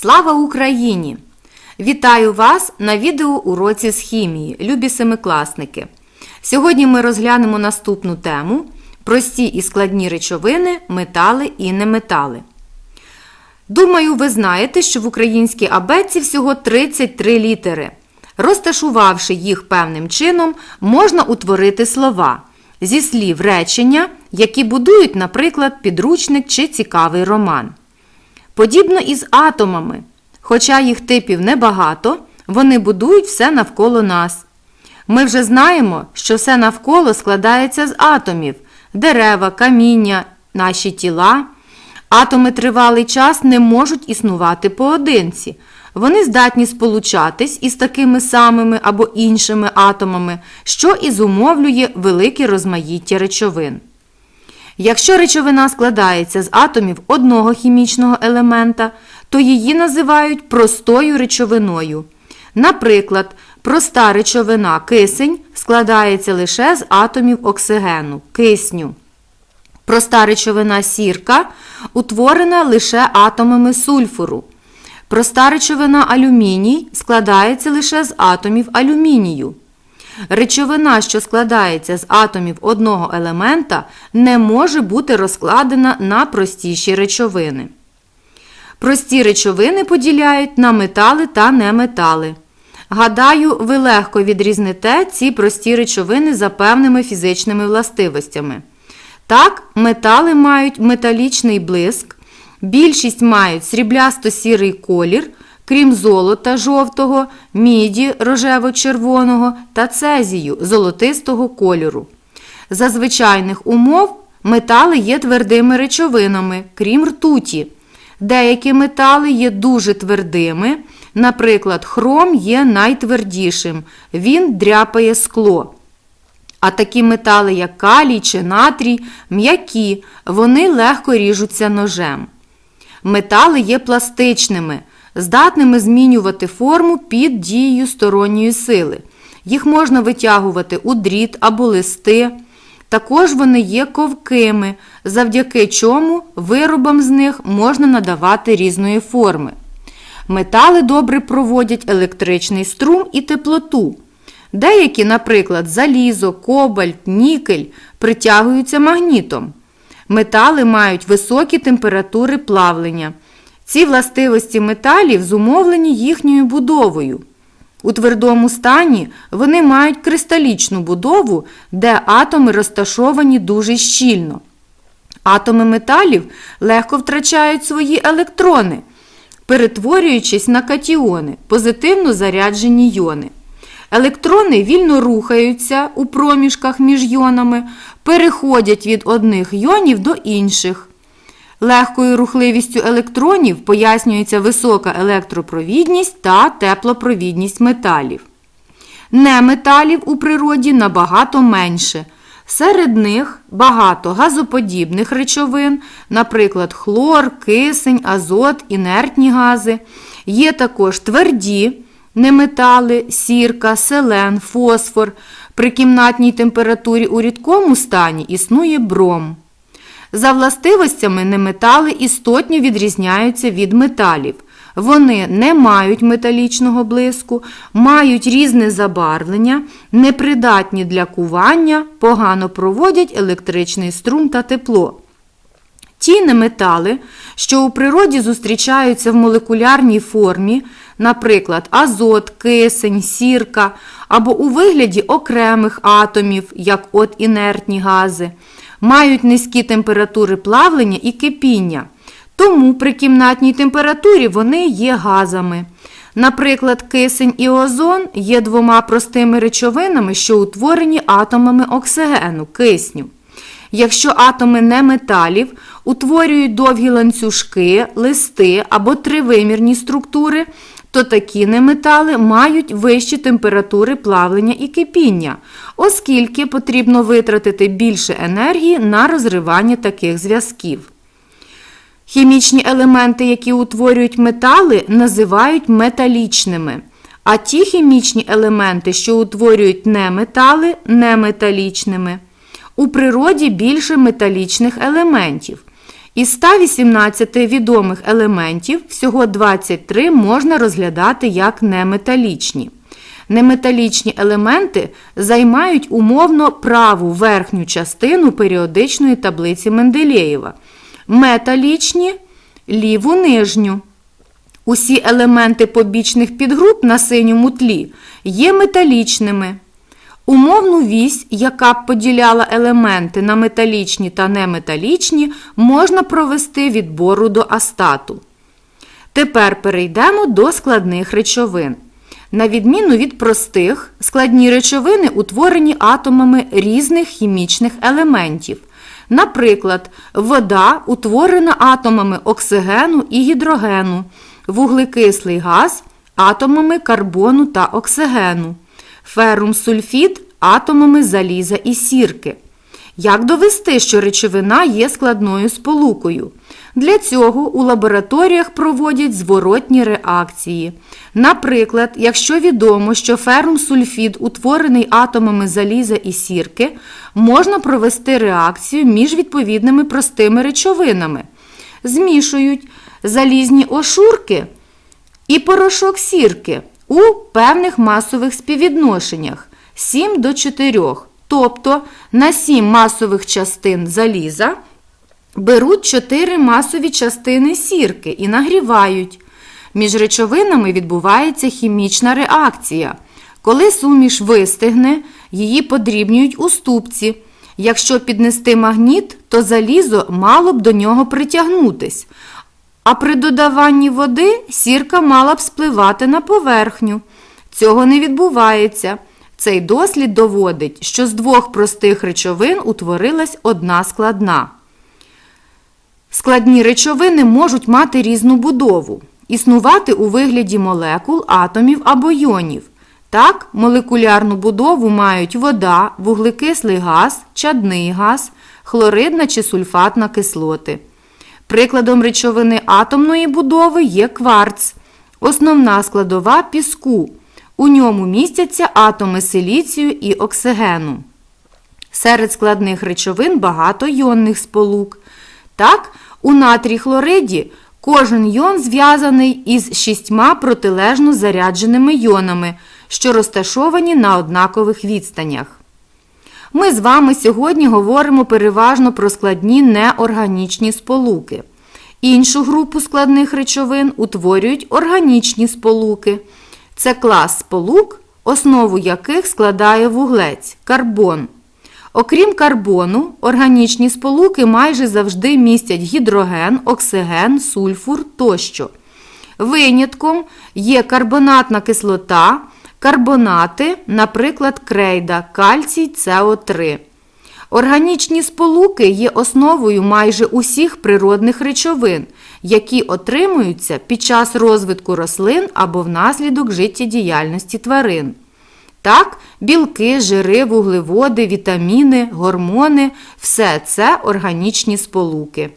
Слава Україні! Вітаю вас на відеоуроці з хімії, любі семикласники. Сьогодні ми розглянемо наступну тему прості і складні речовини, метали і неметали. Думаю, ви знаєте, що в українській абетці всього 33 літери. Розташувавши їх певним чином, можна утворити слова зі слів речення, які будують, наприклад, підручник чи цікавий роман. Подібно із атомами. Хоча їх типів небагато, вони будують все навколо нас. Ми вже знаємо, що все навколо складається з атомів дерева, каміння, наші тіла. Атоми тривалий час не можуть існувати поодинці. Вони здатні сполучатись із такими самими або іншими атомами, що і зумовлює велике розмаїття речовин. Якщо речовина складається з атомів одного хімічного елемента, то її називають простою речовиною. Наприклад, проста речовина кисень складається лише з атомів оксигену, кисню. Проста речовина сірка утворена лише атомами сульфуру. Проста речовина алюміній складається лише з атомів алюмінію. Речовина, що складається з атомів одного елемента, не може бути розкладена на простіші речовини. Прості речовини поділяють на метали та неметали. Гадаю, ви легко відрізните ці прості речовини за певними фізичними властивостями. Так, метали мають металічний блиск, більшість мають сріблясто-сірий колір, крім золота жовтого, міді рожево-червоного та цезію золотистого кольору. За звичайних умов метали є твердими речовинами, крім ртуті. Деякі метали є дуже твердими, наприклад, хром є найтвердішим, він дряпає скло. А такі метали, як калій чи натрій, м'які, вони легко ріжуться ножем. Метали є пластичними, здатними змінювати форму під дією сторонньої сили. Їх можна витягувати у дріт або листи. Також вони є ковкими, завдяки чому виробам з них можна надавати різної форми. Метали добре проводять електричний струм і теплоту. Деякі, наприклад, залізо, кобальт, нікель притягуються магнітом. Метали мають високі температури плавлення. Ці властивості металів зумовлені їхньою будовою. У твердому стані вони мають кристалічну будову, де атоми розташовані дуже щільно. Атоми металів легко втрачають свої електрони, перетворюючись на катіони, позитивно заряджені йони. Електрони вільно рухаються у проміжках між йонами, переходять від одних йонів до інших. Легкою рухливістю електронів пояснюється висока електропровідність та теплопровідність металів. Неметалів у природі набагато менше. Серед них багато газоподібних речовин, наприклад, хлор, кисень, азот, інертні гази. Є також тверді неметали, сірка, селен, фосфор. При кімнатній температурі у рідкому стані існує бром. За властивостями неметали істотно відрізняються від металів. Вони не мають металічного блиску, мають різне забарвлення, непридатні для кування, погано проводять електричний струм та тепло. Ті неметали, що у природі зустрічаються в молекулярній формі, наприклад, азот, кисень, сірка, або у вигляді окремих атомів, як от інертні гази, мають низькі температури плавлення і кипіння. Тому при кімнатній температурі вони є газами. Наприклад, кисень і озон є двома простими речовинами, що утворені атомами оксигену, кисню. Якщо атоми неметалів утворюють довгі ланцюжки, листи або тривимірні структури, то такі неметали мають вищі температури плавлення і кипіння, оскільки потрібно витратити більше енергії на розривання таких зв'язків. Хімічні елементи, які утворюють метали, називають металічними. А ті хімічні елементи, що утворюють неметали, неметалічними. У природі більше металічних елементів. Із 118 відомих елементів всього 23 можна розглядати як неметалічні. Неметалічні елементи займають умовно праву верхню частину періодичної таблиці Менделєєва. Металічні ліву нижню. Усі елементи побічних підгруп на синьому тлі є металічними. Умовну вісь, яка б поділяла елементи на металічні та неметалічні, можна провести від бору до астату. Тепер перейдемо до складних речовин. На відміну від простих, складні речовини утворені атомами різних хімічних елементів. Наприклад, вода утворена атомами оксигену і гідрогену, вуглекислий газ атомами карбону та оксигену, ферум сульфід атомами заліза і сірки. Як довести, що речовина є складною сполукою? Для цього у лабораторіях проводять зворотні реакції. Наприклад, якщо відомо, що ферум-сульфід утворений атомами заліза і сірки, можна провести реакцію між відповідними простими речовинами. Змішують залізні ошурки і порошок сірки у певних масових співвідношеннях 7 до 4. Тобто на 7 масових частин заліза беруть 4 масові частини сірки і нагрівають. Між речовинами відбувається хімічна реакція. Коли суміш вистигне, її подрібнюють у ступці. Якщо піднести магніт, то залізо мало б до нього притягнутись. А при додаванні води сірка мала б спливати на поверхню. Цього не відбувається. Цей дослід доводить, що з двох простих речовин утворилась одна складна. Складні речовини можуть мати різну будову, існувати у вигляді молекул, атомів або йонів. Так, молекулярну будову мають вода, вуглекислий газ, чадний газ, хлоридна чи сульфатна кислоти. Прикладом речовини атомної будови є кварц, основна складова піску. У ньому містяться атоми силіцію і оксигену. Серед складних речовин багато йонних сполук. Так, у натрій хлориді кожен йон зв'язаний із шістьма протилежно зарядженими йонами, що розташовані на однакових відстанях. Ми з вами сьогодні говоримо переважно про складні неорганічні сполуки. Іншу групу складних речовин утворюють органічні сполуки. Це клас сполук, основу яких складає вуглець карбон. Окрім карбону, органічні сполуки майже завжди містять гідроген, оксиген, сульфур тощо. Винятком є карбонатна кислота, карбонати, наприклад, крейда, кальцій СО3. Органічні сполуки є основою майже усіх природних речовин, які отримуються під час розвитку рослин або внаслідок життєдіяльності тварин. Так, білки, жири, вуглеводи, вітаміни, гормони все це органічні сполуки.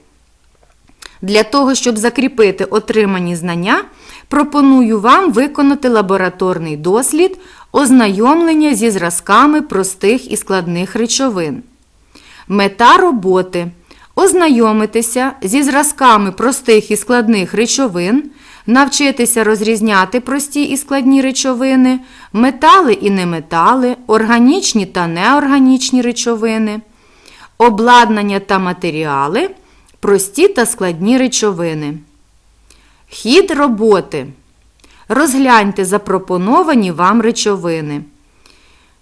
Для того, щоб закріпити отримані знання, пропоную вам виконати лабораторний дослід ознайомлення зі зразками простих і складних речовин. Мета роботи ознайомитися зі зразками простих і складних речовин, навчитися розрізняти прості і складні речовини, метали і неметали, органічні та неорганічні речовини, обладнання та матеріали, прості та складні речовини. Хід роботи. Розгляньте запропоновані вам речовини.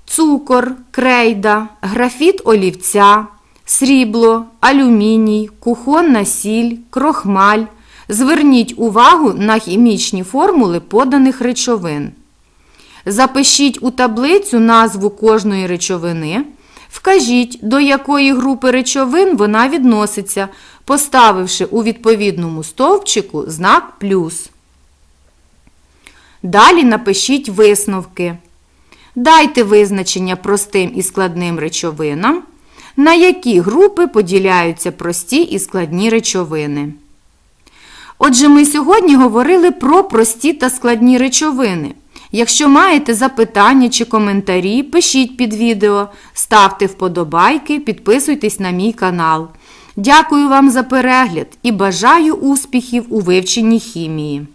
Цукор, крейда, графіт олівця, срібло, алюміній, кухонна сіль, крохмаль. Зверніть увагу на хімічні формули поданих речовин. Запишіть у таблицю назву кожної речовини. Вкажіть, до якої групи речовин вона відноситься, поставивши у відповідному стовпчику знак плюс. Далі напишіть висновки. Дайте визначення простим і складним речовинам, на які групи поділяються прості і складні речовини. Отже, ми сьогодні говорили про прості та складні речовини. Якщо маєте запитання чи коментарі, пишіть під відео, ставте вподобайки, підписуйтесь на мій канал. Дякую вам за перегляд і бажаю успіхів у вивченні хімії.